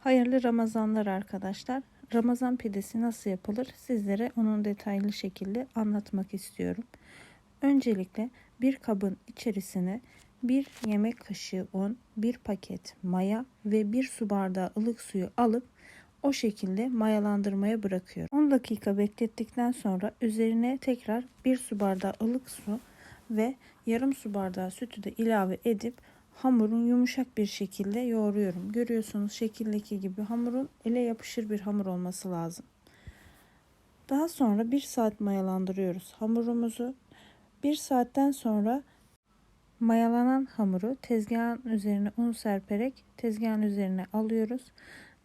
Hayırlı Ramazanlar arkadaşlar. Ramazan pidesi nasıl yapılır sizlere onun detaylı şekilde anlatmak istiyorum. Öncelikle bir kabın içerisine bir yemek kaşığı un, bir paket maya ve bir su bardağı ılık suyu alıp o şekilde mayalandırmaya bırakıyorum. 10 dakika beklettikten sonra üzerine tekrar bir su bardağı ılık su ve yarım su bardağı sütü de ilave edip hamurun yumuşak bir şekilde yoğuruyorum. Görüyorsunuz şekildeki gibi hamurun ele yapışır bir hamur olması lazım. Daha sonra bir saat mayalandırıyoruz hamurumuzu. Bir saatten sonra mayalanan hamuru tezgahın üzerine un serperek tezgahın üzerine alıyoruz.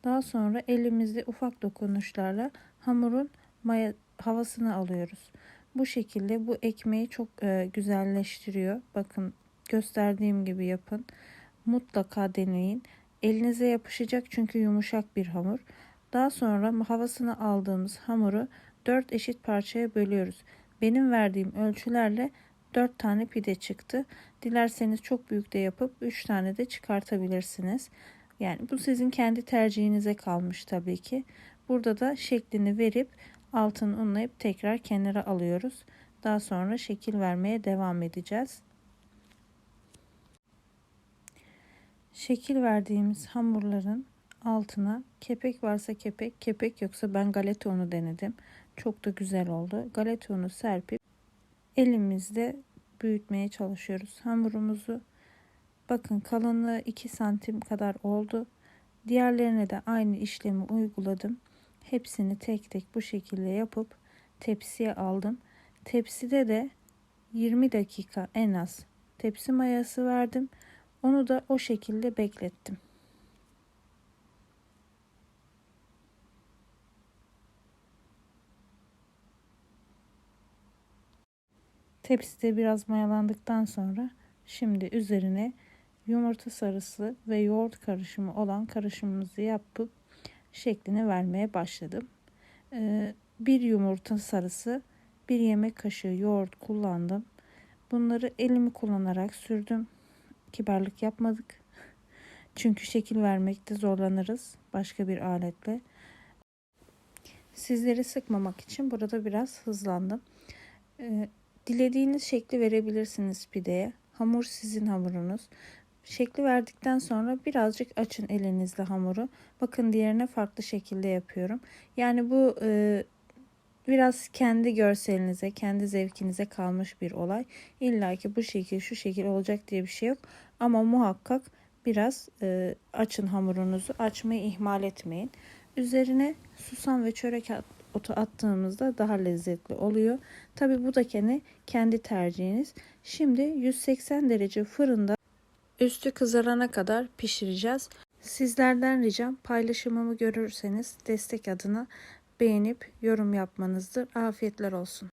Daha sonra elimizde ufak dokunuşlarla hamurun maya havasını alıyoruz. Bu şekilde bu ekmeği çok e, güzelleştiriyor. Bakın gösterdiğim gibi yapın. Mutlaka deneyin. Elinize yapışacak çünkü yumuşak bir hamur. Daha sonra havasını aldığımız hamuru 4 eşit parçaya bölüyoruz. Benim verdiğim ölçülerle 4 tane pide çıktı. Dilerseniz çok büyük de yapıp 3 tane de çıkartabilirsiniz. Yani bu sizin kendi tercihinize kalmış tabii ki. Burada da şeklini verip altını unlayıp tekrar kenara alıyoruz. Daha sonra şekil vermeye devam edeceğiz. Şekil verdiğimiz hamurların altına kepek varsa kepek, kepek yoksa ben galeta unu denedim. Çok da güzel oldu. Galeta unu serpip elimizde büyütmeye çalışıyoruz. Hamurumuzu bakın kalınlığı 2 santim kadar oldu. Diğerlerine de aynı işlemi uyguladım. Hepsini tek tek bu şekilde yapıp tepsiye aldım. Tepside de 20 dakika en az tepsi mayası verdim. Onu da o şekilde beklettim. Tepside biraz mayalandıktan sonra şimdi üzerine yumurta sarısı ve yoğurt karışımı olan karışımımızı yapıp şeklini vermeye başladım. Bir yumurta sarısı, bir yemek kaşığı yoğurt kullandım. Bunları elimi kullanarak sürdüm. Kibarlık yapmadık. Çünkü şekil vermekte zorlanırız başka bir aletle. Sizleri sıkmamak için burada biraz hızlandım. Dilediğiniz şekli verebilirsiniz pideye. Hamur sizin hamurunuz. Şekli verdikten sonra birazcık açın elinizle hamuru. Bakın diğerine farklı şekilde yapıyorum. Yani bu e, biraz kendi görselinize, kendi zevkinize kalmış bir olay. İlla ki bu şekil, şu şekil olacak diye bir şey yok. Ama muhakkak biraz e, açın hamurunuzu. Açmayı ihmal etmeyin. Üzerine susam ve çörek otu attığımızda daha lezzetli oluyor. Tabi bu da kendi, kendi tercihiniz. Şimdi 180 derece fırında üstü kızarana kadar pişireceğiz. Sizlerden ricam paylaşımımı görürseniz destek adına beğenip yorum yapmanızdır. Afiyetler olsun.